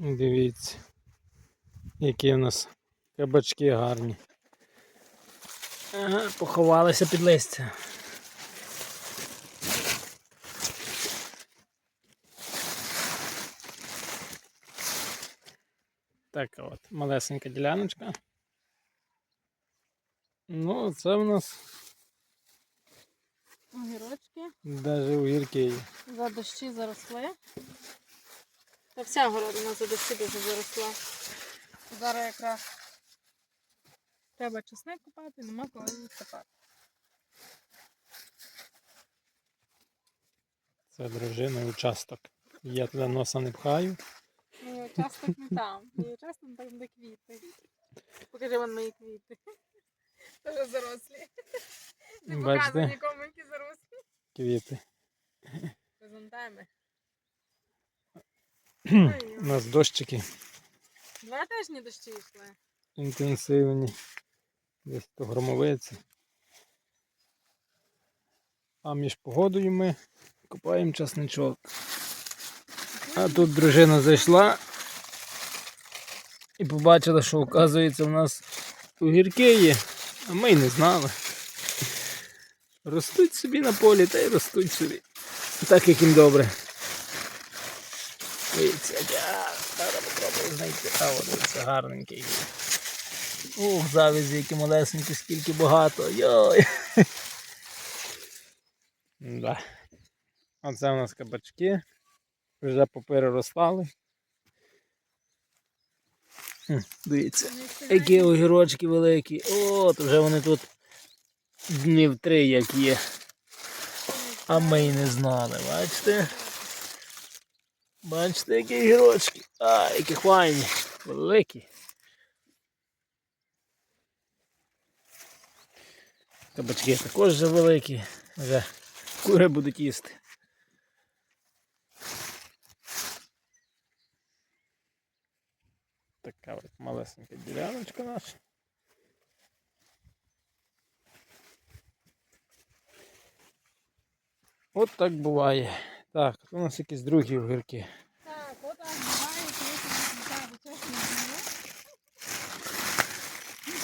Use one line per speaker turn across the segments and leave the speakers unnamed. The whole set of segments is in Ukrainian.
Дивіться, які в нас кабачки гарні. Ага, поховалися під листя. Така от малесенька діляночка. Ну, це в нас
Огірочки.
навіть огірки є.
За дощі заросли. Та вся городина за дощі дуже заросла. Зараз якраз треба чесник купати, нема коли копати.
Це дружина участок. Я туди носа не пхаю.
Ну, часто не там. І часто там, де квіти. Покажи вон мої квіти. Теж зарослі. Не показуй нікому, які зарослі.
Квіти.
Презентаємо.
У нас дощики
Два тижні дощі йшли.
інтенсивні. Десь то громовиці. А між погодою ми копаємо часничок. А тут дружина зайшла і побачила, що оказується у нас огірки є, а ми й не знали. Ростуть собі на полі та й ростуть собі. Так як їм добре. Дивіться, зараз попробую знайти. А це гарненький. Ух, завізі, які малесенькі, скільки багато. Йой. Да. Оце у нас кабачки. Вже попереростали. Дивіться, які огірочки великі. От, вже вони тут днів три як є. А ми й не знали, бачите? Бачите, які огірочки. А, які файні, великі. Кабачки також вже великі. Вже кури будуть їсти. Така от малесенька діляночка наша. От так буває. Так, у нас якісь другі огірки.
Так, от.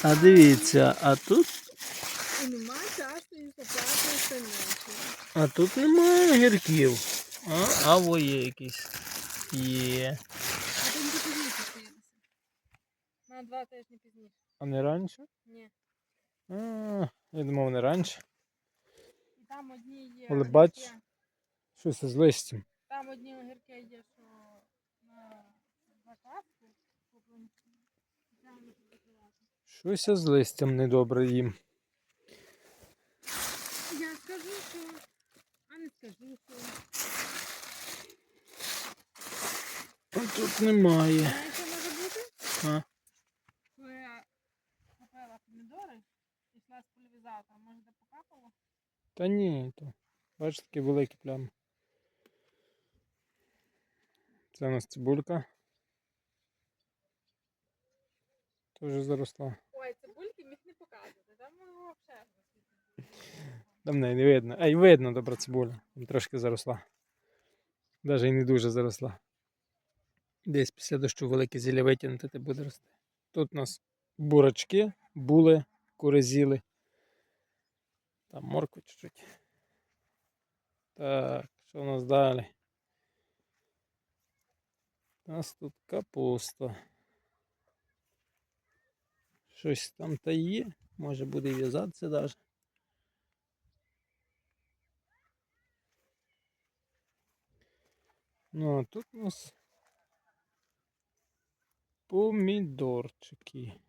А дивіться, а тут,
І нема часу і заплати
а тут немає огірків. А, а во є якісь. Є.
А ти не пізніше стоїтися. На два тижні пізніше.
А не раніше?
Ні.
А, я думав, не раніше.
І там одні є.
Але бач. Щось з листям.
Там одні огірки є, що на закривати.
Щось з листям недобре їм.
Я скажу, що. А не скажу, що.
А тут немає.
Знаєш, що може бути?
А?
Коли я купила помідори, йшла з пульвізатором, може де покапало?
Та ні, то. Бачиш такі великі плями. Це у нас цибулька. Теж заросла.
Ой, цибульки міг не показувати, там взагалі.
Там неї не видно. Ай, видно добра цибуля. Там трошки заросла. Навіть і не дуже заросла. Десь після дощу велике зілля витягнути ти буде рости. Тут у нас бурачки, були, курезіли. Там морква чуть-чуть. Так, що у нас далі? У нас тут капуста. Щось там та є. Може буде в'язатися навіть. Ну, а тут у нас помідорчики.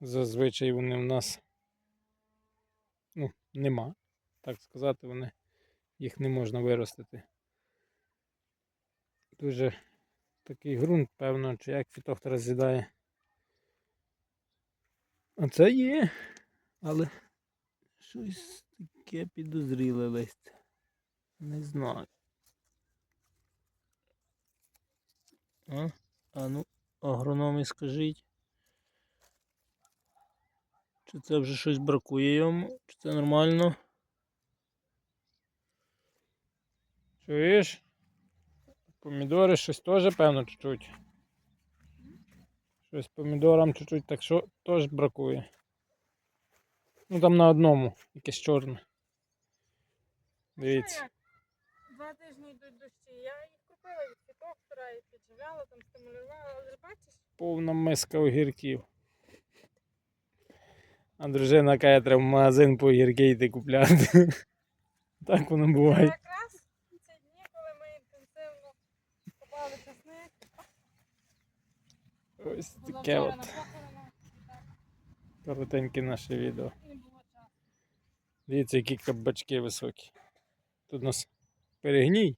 Зазвичай вони в нас ну, нема. Так сказати, вони їх не можна виростити. Дуже такий ґрунт, певно, чи як фітофтора з'їдає. А це є, але щось таке підозріле листя. Не знаю. А? А ну, агрономі скажіть. Чи це вже щось бракує йому? Чи це нормально? Чуєш? Помідори щось теж, певно, чуть-чуть. Щось помідорам чуть-чуть так що теж бракує. Ну там на одному, якесь чорне. Дивіться.
Два тижні йдуть дощі. Я їх купила від фітофтора і підживляла, там стимулювала, але бачиш,
повна миска огірків. А дружина каже, треба в магазин по огірки йти купляти. Так воно буває. Ось таке от коротеньке наше відео. Дивіться, які кабачки високі. Тут у нас перегній.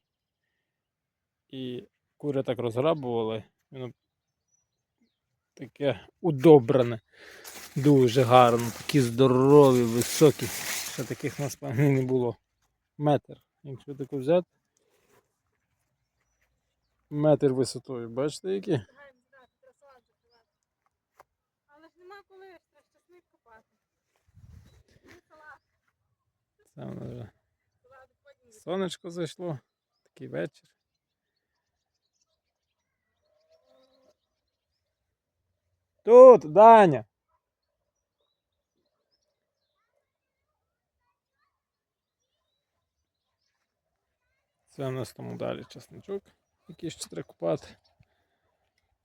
І кури так розграбували. Воно таке удобране. Дуже гарно. Такі здорові, високі. Ще таких у нас певно не було. Метр. Якщо таку взяти. Метр висотою. Бачите які?
Гай, здати, треба салат закривати. Але ж нема коли, ж треба часник купати. Ну, салат,
Це воно вже. Сонечко зайшло. Такий вечір. Тут, Даня. Це у нас тому далі чесночок, який ще треба купати.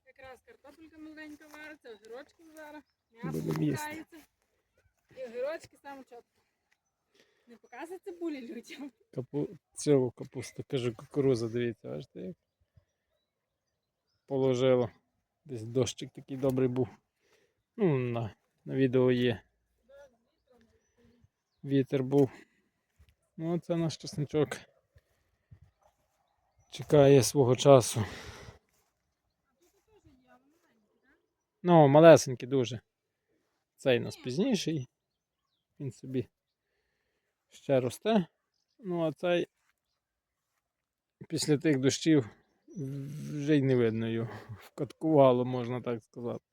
Якраз картопелька маленька вариться, огірочки зараз, м'ясо
Будемо
І огірочки саме чітко. Не показує цибулі людям.
Капу... Цього капусту, кажу, кукуруза, дивіться, бачите як? Положило. Десь дощик такий добрий був. Ну, на, на відео є. Вітер був. Ну, це наш чесничок. Чекає свого часу. Ну, малесенький дуже. Цей у нас пізніший. Він собі ще росте. Ну, а цей після тих дощів вже й не видно його. Вкаткувало, можна так сказати.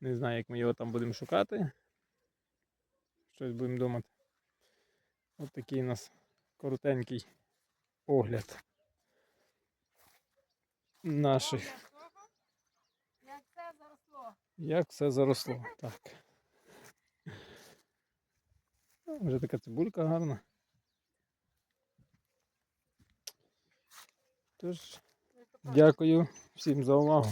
Не знаю, як ми його там будемо шукати. Щось будемо думати. Ось такий у нас коротенький огляд наших.
Як це заросло.
Як все заросло. Так. Вже така цибулька гарна. Тож, дякую всім за увагу.